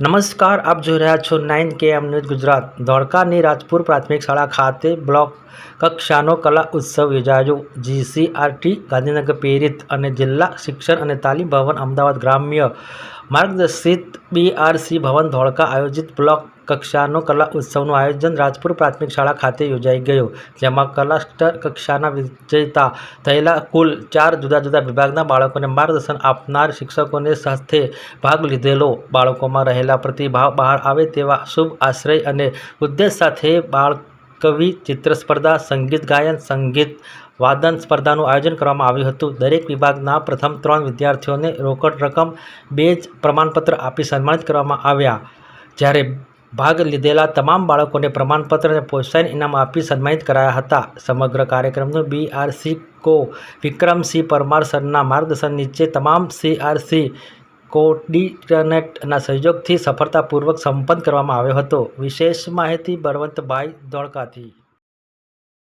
નમસ્કાર, આપ જોઈ રહ્યા છો nine K M news Gujarat. ધોળકાની Rajpur પ્રાથમિક શાળા ખાતે બ્લોક કક્ષાનો કલા ઉત્સવ યોજાયો. જીસીઆરટી ગાંધીનગર પ્રેરિત અને જિલ્લા શિક્ષણ અને તાલીમ ભવન અમદાવાદ ગ્રામ્ય માર્ગદર્શિત બીઆરસી ભવન ધોળકા આયોજિત બ્લોક કક્ષાનો કલા ઉત્સવનું આયોજન રાજપુર પ્રાથમિક શાળા ખાતે યોજાઈ ગયું, જેમાં કલાસ્ટર કક્ષાના વિજેતા થયેલા કુલ ચાર જુદા જુદા વિભાગના બાળકોને માર્ગદર્શન આપનાર શિક્ષકોને સાથે ભાગ લીધેલો. બાળકોમાં રહેલા પ્રતિભાવ બહાર આવે તેવા શુભ આશ્રય અને ઉદ્દેશ સાથે બાળ કવિ ચિત્ર સ્પર્ધા સંગીત ગાયન, સંગીત વાદન સ્પર્ધાનું આયોજન કરવામાં આવ્યું હતું. દરેક વિભાગના પ્રથમ ત્રણ વિદ્યાર્થીઓને રોકડ રકમ બે જ પ્રમાણપત્ર આપી સન્માનિત કરવામાં આવ્યા. જ્યારે ભાગ લીધેલા તમામ બાળકોને પ્રમાણપત્ર અને પ્રોત્સાહન ઇનામ આપી સન્માનિત કરાયા હતા. સમગ્ર કાર્યક્રમનું બીઆરસી કો વિક્રમસિંહ પરમાર સરના માર્ગદર્શન નીચે તમામ સીઆરસી કોર્ડિનેટના સહયોગથી સફળતાપૂર્વક સંપન્ન કરવામાં આવ્યો હતો. વિશેષ માહિતી બળવંતભાઈ ધોળકાથી.